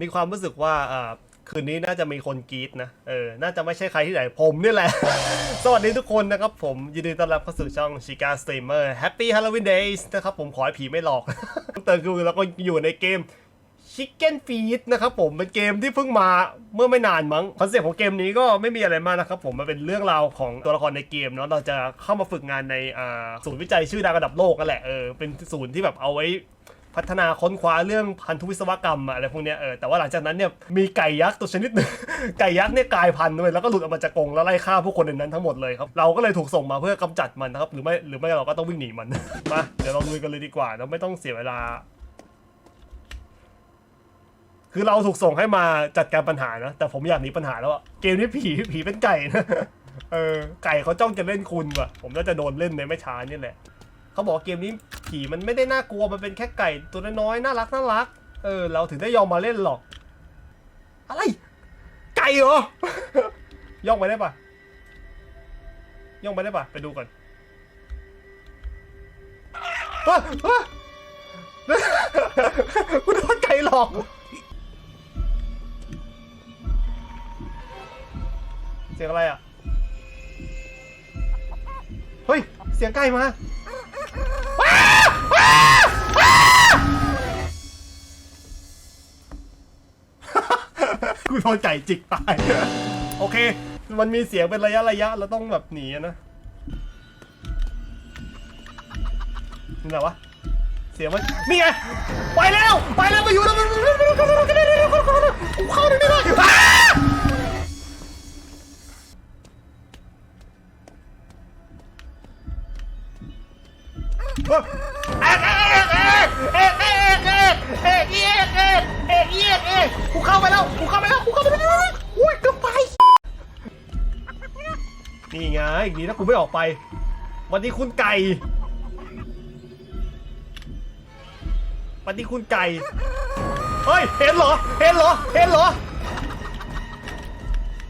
มีความรู้สึกว่าอ่าคืนนี้น่าจะมีคนกรีดนะเออน่าจะไม่ใช่ใครที่ไหนผมนี่แหละ สวัสดีทุกคนนะครับผม ยินดีต้อนรับเข้าสู่ช่องชิกาสตรีมเมอร์ Happy Halloween Days นะครับผมขอให้ผีไม่หลอกเติมคือเราก็อยู่ในเกม Chicken Feed นะครับผมเป็นเกมที่เพิ่งมาเมื่อไม่นานมั้งคอนเซ็ปต์ของเกมนี้ก็ไม่มีอะไรมากนะครับผมมันเป็นเรื่องราวของตัวละครในเกมเนาะเราจะเข้ามาฝึกงานในอ่าศูนย์วิจัยชื่อดังระดับโลกกันแหละเออเป็นศูนย์ที่แบบเอาไว้ พัฒนาค้นคว้าเรื่องพันธุวิศวกรรมอะไรพวกเนี้ยเออแต่ว่าหลังจากนั้นเนี่ยมีไก่ยักษ์ตัวชนิดหนึ่ง ไก่ยักษ์เนี่ยกลายพันธุ์ด้วยแล้วก็หลุดออกมาจากกรงแล้วไล่ฆ่าผู้คนในนั้นทั้งหมดเลยครับเราก็เลยถูกส่งมาเพื่อกำจัดมันนะครับหรือไม่หรือไม่เราก็ต้องวิ่งหนีมัน มาเดี๋ยวเราลุยกันเลยดีกว่าเราไม่ต้องเสียเวลา คือเราถูกส่งให้มาจัดการปัญหานะแต่ผมอยากหนีปัญหาแล้วอะเกมนี้ผีผีเป็นไก่นะเออไก่เขาจ้องจะเล่นคุณว่ะผมน่าจะโดนเล่นในไม่ช้านี่แหละ เขาบอกเกมนี้ผีมันไม่ได้น่ากลัวมันเป็นแค่ไก่ตัวน้อยๆน่ารักน่ารัก เออ เราถึงได้ยอมมาเล่นหรอก อะไร ไก่เหรอย่องไปได้ปะย่องไปได้ปะไปดูก่อนฮะฮะกูโดนไก่หลอกเสียงอะไรอะ เฮ้ย เสียงไก่มา กูโดนไก่จิกตาย โอเค มันมีเสียงเป็นระยะระยะเราต้องแบบหนีนะนี่ไหนวะ เสียงมัน นี่ไง ไปแล้ว ไปแล้วมาอยู่แล้วกูเข้าได้ไม่ได้เอ๊ เข้าไปแล้วกูเข้าไปแล้วกูเข้าไปแล้วอุ้ยเกือบไป นี่ไงอีกนี้ถ้ากูไม่ออกไป วันนี้คุณไก่ วันนี้คุณไก่ เฮ้ย เห็นเหรอ เห็นเหรอ เห็นเหรอ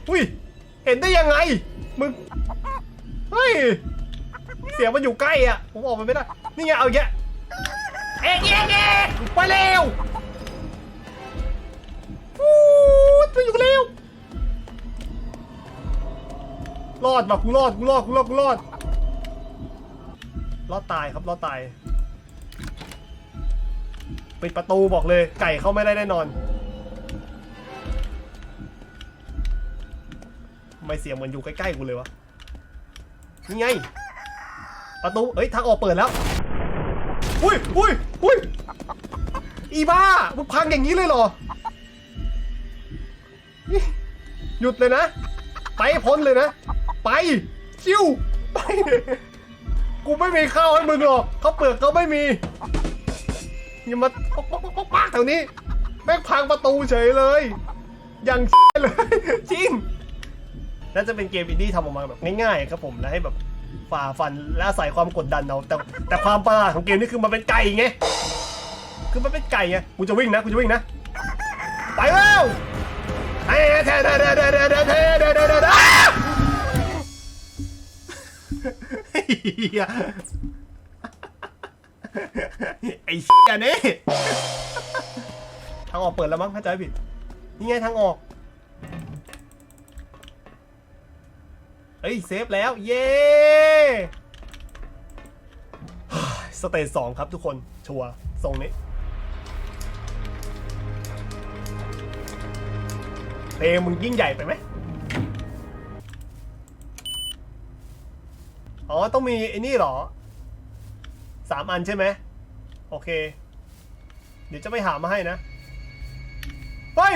อุ้ย เห็นได้ยังไง มึง เฮ้ย เสียงมันอยู่ใกล้อะ ผมออกไปไม่ได้ นี่ไงเอาแยะเอ๊ะเอ๊ะเอ๊ะไปเร็ว ไปอยู่เร็วรอดมากูรอดกูรอดกูรอดกูรอดรอดตายครับรอดตายปิดประตูบอกเลยไก่เข้าไม่ได้แน่นอน ไม่เสียงเหมือนอยู่ใกล้ๆกูเลยวะนี่ไง ประตูเอ้ยทางออกเปิดแล้ว อุ้ยอุ้ยอุ้ยอีบ้ามึงพังอย่างนี้เลยเหรอ หยุดเลยนะ ไปพ้นเลยนะ ไปชิวไป กูไม่มีข้าวให้มึงหรอกเขาเปลือกเขาไม่มีอย่ามาป๊อกป๊อกป๊อกป๊อกแถวนี้ แม่งพังประตูเฉยเลยอย่างเลยจริงน่าจะเป็นเกมอินดี้ทำออกมาแบบง่ายๆครับผมแล้วให้แบบฝ่าฟันและอาศัยความกดดันเอาแต่แต่ความประหลาดของเกมนี้คือมันเป็นไก่ไงคือมันเป็นไก่ไงกูจะวิ่งนะกูจะวิ่งนะ ไปแล้ว ไอ้เหี้ยนี่ทางออกเปิดแล้วมั้งถ้าจผิด นี่ไงทางออกเอ้ย เซฟแล้ว เย้สเตจสองครับทุกคน ชัวร์ทรงนี้ เพลงมึงยิ่งใหญ่ไปไหมอ๋อ ต้องมีไอ้นี่เหรอสามอันใช่ไหมโอเค เดี๋ยวจะไปหามาให้นะ เฮ้ย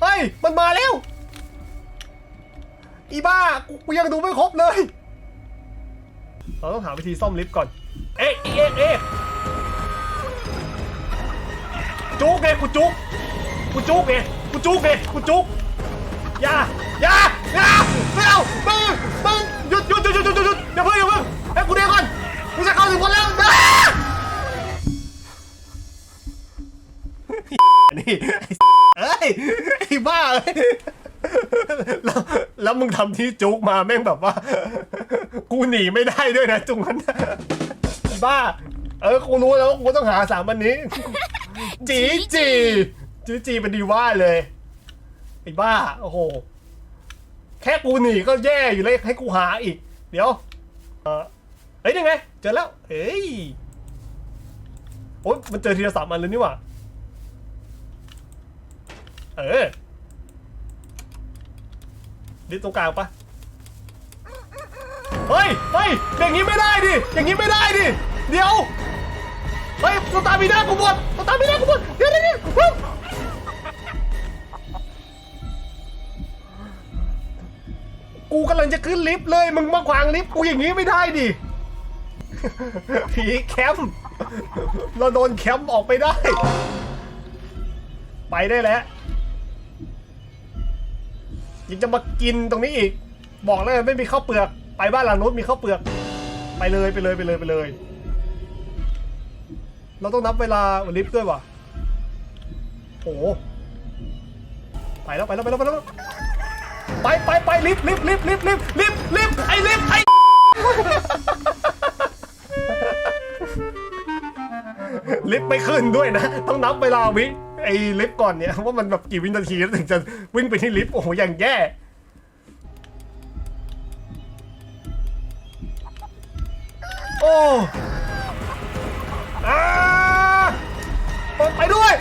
เฮ้ย มันมาแล้ว อีบ้า กูยังดูไม่ครบเลย เราต้องหาวิธีซ่อมลิฟต์ก่อน เอ๊ะเอ๊ะเอ๊ะจุกไงกูจุกกูจุกไง กูจุกไงกูจุกอย่าอย่าอย่าไม่เอามึงมึงหยุดหยุดหยุดหยุดหยุดหยุดอย่าเพิ่งอย่าเพิ่งให้กูเดียวก่อนกูจะเข้าถึงคนแล้วอ้านี่ไอ้เอ้ยไอ้บ้าเอ้ยแล้วแล้วมึงทำที่จุกมาแม่งแบบว่า กูหนีไม่ได้ด้วยนะจุงนั้นไอ้บ้า เออกูรู้แล้วว่ากูต้องหาสามอันนี้จีจี จีจีเป็นดีว่าเลยไอ้บ้าโอ้โหแค่กูหนีก็แย่อยู่เลยให้กูหาอีก เดี๋ยว เออเฮ้ยยังไงเจอแล้วเฮ้ยโอ้ยมันเจอทีละสามอันเลยนี่หว่าเออดิตรงกลางปะเฮ้ยเฮ้ยอย่างนี้ไม่ได้ดิอย่างนี้ไม่ได้ดิเดี๋ยวเฮ้ยสตาร์มีหน้ากูหมดสตาร์มีหน้ากูหมดเดี๋ยวเดี๋ยว กูกำลังจะขึ้นลิฟต์เลย มึงมาขวางลิฟต์กูอย่างนี้ไม่ได้ดิ ผีแคมป์เราโดนแคมป์ออกไปได้ ไปได้แล้วยังจะมากินตรงนี้อีก บอกเลยไม่มีข้าวเปลือก ไปบ้านหลังนู้นมีข้าวเปลือก ไปเลยไปเลยไปเลยไปเลย เราต้องนับเวลาลิฟต์ด้วยวะโอ้ไปแล้วไปแล้วไปแล้วไปแล้ว ไปไปไปลิฟต์ลิฟต์ลิฟต์ลิฟต์ลิฟต์ลิฟต์ลิฟต์ไอ้ลิฟต์ไอ้ลิฟต์ไม่ขึ้นด้วยนะ ต้องนับเวลาวิไอ้ลิฟต์ก่อนเนี่ยว่ามันแบบกี่วินาทีแล้วถึงจะวิ่งไปที่ลิฟต์โอ้โหอย่างแย่โอ้อาไปด้วย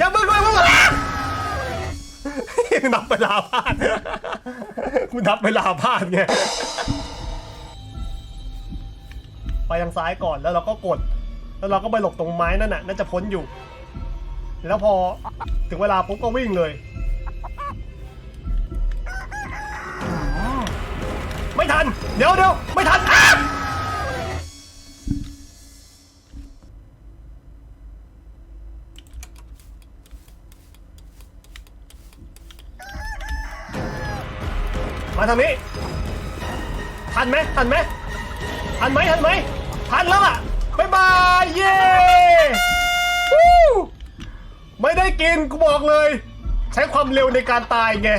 อย่ามึงด้วยมึงอะนับเวลาพลาดกูนับเวลาพลาดไงไปทางซ้ายก่อนแล้วเราก็กด แล้วเราก็ไปหลบตรงไม้นั่นน่ะน่าจะพ้นอยู่ แล้วพอถึงเวลาปุ๊บก็วิ่งเลย ไม่ทัน เดี๋ยวเดี๋ยวไม่ทัน มาทางนี้ทันไหมทันไหมทันไหมทันไหมทันแล้วอะบ๊ายบายเย้วู้ไม่ได้กินกูบอกเลย ใช้ความเร็วในการตายไง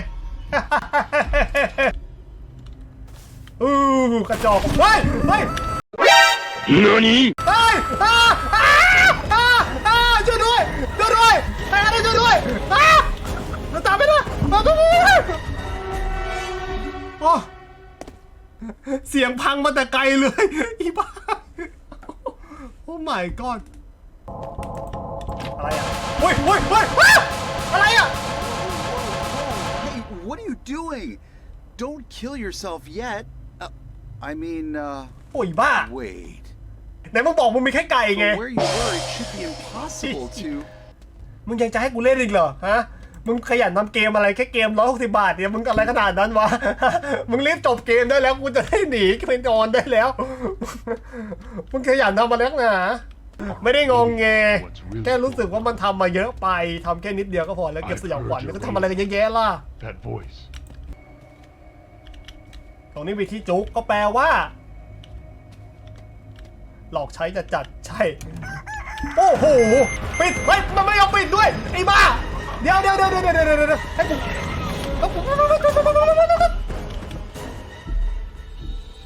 อู้กระจอกเฮ้ยเฮ้ย何เฮ้ยอ้าอ้าอ้าอ้าช่วยด้วยช่วยด้วยใครก็ได้ช่วยด้วยอ้าเราตามไม่ได้เราต้อง โอ้เสียงพังมาแต่ไกลเลย อีบ้า โอ้ my god อะไรอะเฮ้ยเฮ้ยเฮ้ยอ้าอะไรอะ Hey, what are you doing? Don't kill yourself yet. Uh, I mean, uh, โอ้ยบ้า wait. ไหนมึงบอกมึงมีแค่ไก่ไง From where you were, it should be impossible to. มึงยังจะให้กูเล่นอีกเหรอ ฮะ มึงขยันทำเกมอะไรแค่เกมร้อยหกสิบาทเนี่ยมึงอะไรขนาดนั้นวะ มึงรีบจบเกมได้แล้วกูจะได้หนีไปนอนได้แล้ว มึงขยันทำมาแล้วนะไม่ได้งงแงแค่รู้สึกว่ามันทำมาเยอะไปทำแค่นิดเดียวก็พอแล้วเก็บสยองขวัญมันก็ทำอะไรกันเยอะแยะล่ะ That voice. ตรงนี้มีที่จุกก็แปลว่า หลอกใช้จะจัดใช่ โอ้โห ปิดเฮ้ยมันไม่ยอมปิดด้วย ไอ้บ้า เดี๋ยวเดี๋ยวเดี๋ยวเดี๋ยวเดี๋ยวเดี๋ยวเดี๋ยวให้กู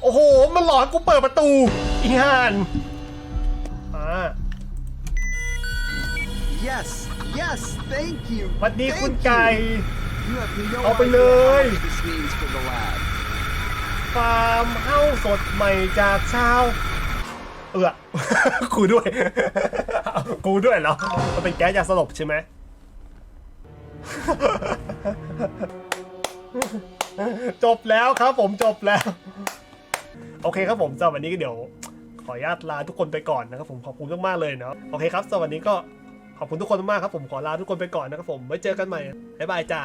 โอ้โห มันหลอนกูเปิดประตูอีห่านอ่า Yes, yes, thank you. สวัสดี thank คุณไก่ You have no เอาไป idea เลย much this means for the lab. ฟาร์มเฮ้าสดใหม่จากชาว เออกูด้วย กูด้วยเหรอ มันเป็นแก๊สยาสลบใช่ไหม จบแล้วครับผมจบแล้ว โอเคครับผมสำหรับวันนี้ก็เดี๋ยว ขออนุญาตลาทุกคนไปก่อนนะครับผมขอบคุณมากๆเลยเนาะโอเคครับสำหรับวันนี้ก็ขอบคุณทุกคนมากครับผมขอลาทุกคนไปก่อนนะครับผมไว้เจอกันใหม่บ๊ายบายจ้า